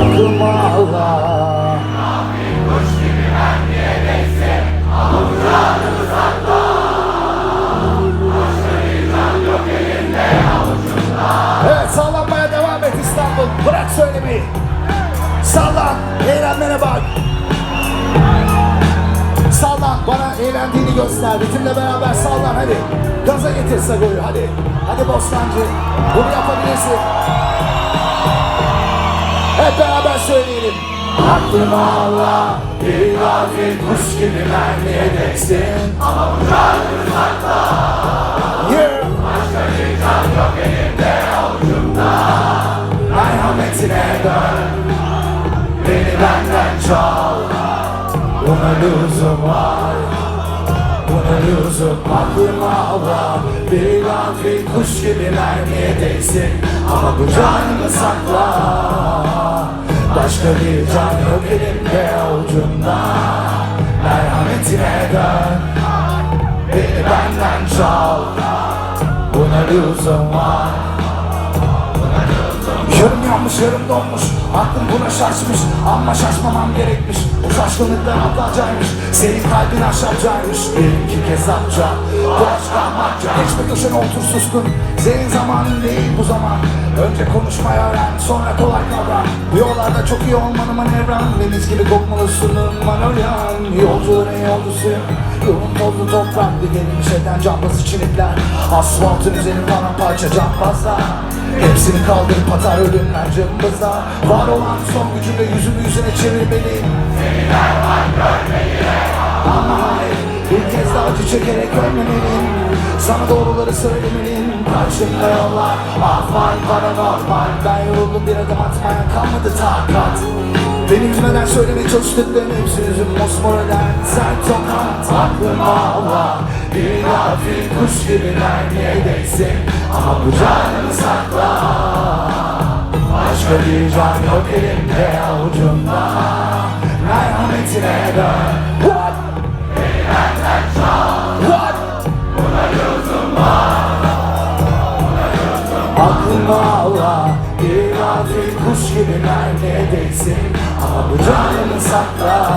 Aklıma Allah Rahmi devam et İstanbul. Bırak söylemeyi. Sallan eğlenmene bak. Sallan bana eğlendiğini göster. Ritimle beraber sallan hadi. Gaza getir Sago'yu hadi. Hadi Bostancı bunu yapabilirsin. Hep beraber söyleyelim. Aklıma Allah bir gafil kuş gibi mermiye deksin. Ama bu canlı sakla. Yeah. Merhametine dön Beni benden çal Buna lüzum var Buna lüzum Aklıma Allah Bir gafil kuş gibi mermiye değsin Ama bu canımı sakla Başka bir can yok elimde avucumda Merhametine dön Beni benden çal. Buna lüzum var Yanmış yarım donmuş. Aklım buna şaşmış Ama şaşmamam gerekmiş. O şaşkınlıktan atlayacakmış Senin kalbin aşağıcaymış Benimki kezapça Doğaç kahmakça Geçme köşene otur suskun? Senin zamanın değil bu zaman. Önce konuşmayı öğren Sonra kolay kavra Bu yollarda çok iyi olmanı manevran Deniz gibi kokmalısın manolyan Yolcuların yolcusuyum Yolun tozlu toprak Dikenilmiş eden cambazı çinitler Asfaltın üzeri paramparça cambazlar Hepsini kaldırıp atar ölümler cımbızda Var olan son gücümle yüzümü yüzüne çevirmeliyim. Ama hayır bir kez daha acı çekerek ölmemeliyim. Sana doğruları söylemeliyim. Karşımda yollar ahval paranormal Ben yoruldum bir adım atmaya kalmadı takat Beni üzmeden söylemeye çalıştıkların hepsi yüzüm mosmor eden Sert tokat aklıma Allah Bir gafil kuş gibi mermiye Ama bu canını sakla. Başka bir can yok elimde avucumda. Merhametine dön Allah Bir gafil kuş gibi mermiye değsin Ama bu canını sakla.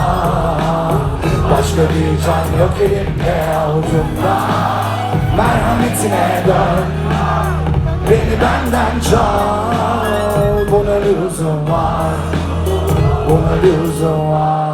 Başka bir can yok elimde avucumda. Merhametine dön. Beni benden çal. Buna lüzum var. Buna lüzum var